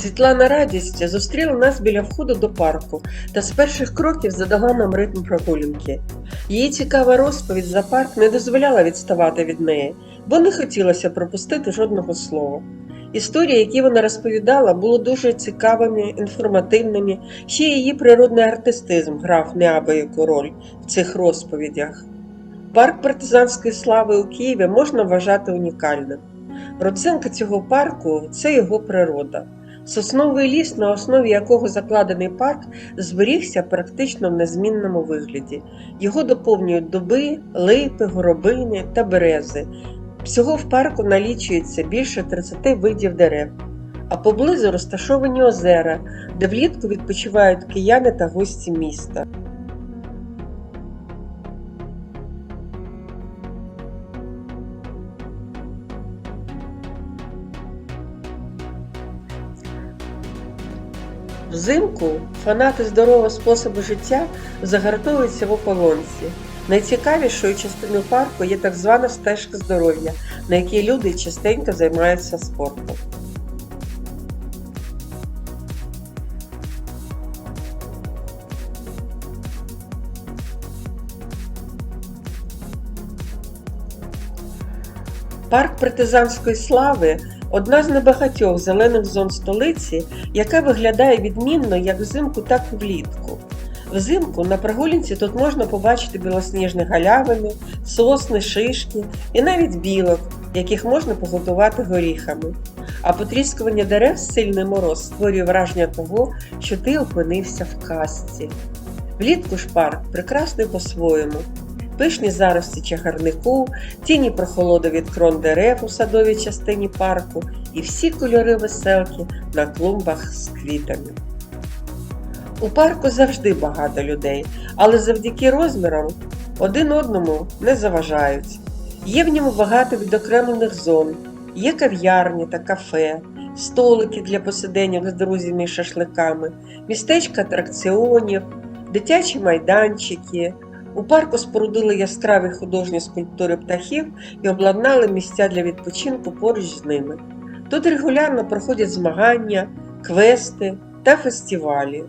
Світлана радість зустріла нас біля входу до парку та з перших кроків задала нам ритм прогулянки. Її цікава розповідь за парк не дозволяла відставати від неї, бо не хотілося пропустити жодного слова. Історії, які вона розповідала, були дуже цікавими, інформативними, ще її природний артистизм грав неабияку роль в цих розповідях. Парк партизанської слави у Києві можна вважати унікальним. Родзинка цього парку це його природа. Сосновий ліс, на основі якого закладений парк, зберігся практично в незмінному вигляді. Його доповнюють дуби, липи, горобини та берези. Всього в парку налічується більше 30 видів дерев, а поблизу розташовані озера, де влітку відпочивають кияни та гості міста. Взимку фанати здорового способу життя загартовуються в ополонці. Найцікавішою частиною парку є так звана стежка здоров'я, на якій люди частенько займаються спортом. Парк партизанської слави одна з небагатьох зелених зон столиці, яка виглядає відмінно як взимку, так і влітку. Взимку на прогулянці тут можна побачити білосніжні галявини, сосни, шишки і навіть білок, яких можна поготувати горіхами. А потріскування дерев сильний мороз створює враження того, що ти опинився в казці. Влітку ж парк прекрасний по-своєму. Пишні зарості чагарнику, тіні прохолоди від крон дерев у садовій частині парку і всі кольори веселки на клумбах з квітами. У парку завжди багато людей, але завдяки розмірам один одному не заважають. Є в ньому багато відокремлених зон, є кав'ярні та кафе, столики для посиденьок з друзями і шашликами, містечка атракціонів, дитячі майданчики. У парку спорудили яскраві художні скульптури птахів і обладнали місця для відпочинку поруч з ними. Тут регулярно проходять змагання, квести та фестивалі.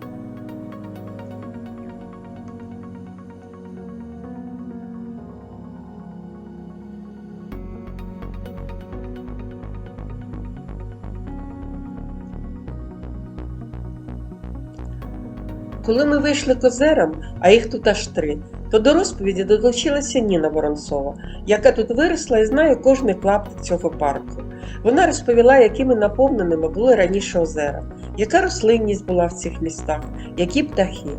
Коли ми вийшли к озерам, а їх тут аж три, то до розповіді долучилася Ніна Воронцова, яка тут виросла і знає кожний клаптик цього парку. Вона розповіла, якими наповненими були раніше озера, яка рослинність була в цих містах, які птахи.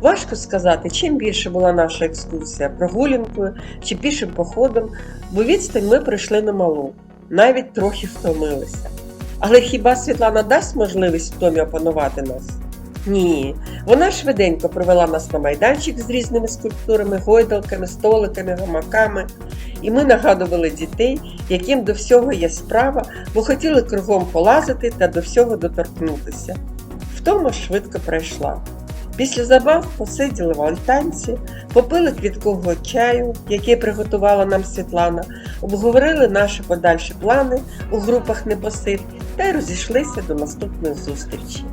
Важко сказати, чим більше була наша екскурсія прогулянкою чи пішим походом, бо відстань ми пройшли немалу, навіть трохи втомилися. Але хіба Світлана дасть можливість втомі опанувати нас? Ні, вона швиденько привела нас на майданчик з різними скульптурами, гойдалками, столиками, гамаками. І ми нагадували дітей, яким до всього є справа, бо хотіли кругом полазити та до всього доторкнутися. Втома швидко пройшла. Після забав посиділи в альтанці, попили квіткового чаю, який приготувала нам Світлана, обговорили наші подальші плани у групах непосид та й розійшлися до наступної зустрічі.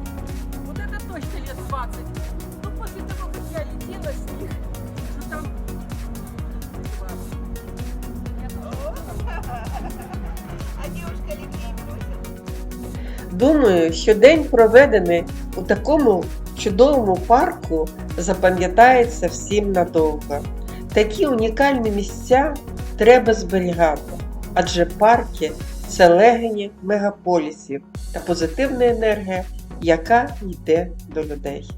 Думаю, що день проведений у такому чудовому парку запам'ятається всім надовго. Такі унікальні місця треба зберігати, адже парки це легені мегаполісів та позитивна енергія, яка йде до людей.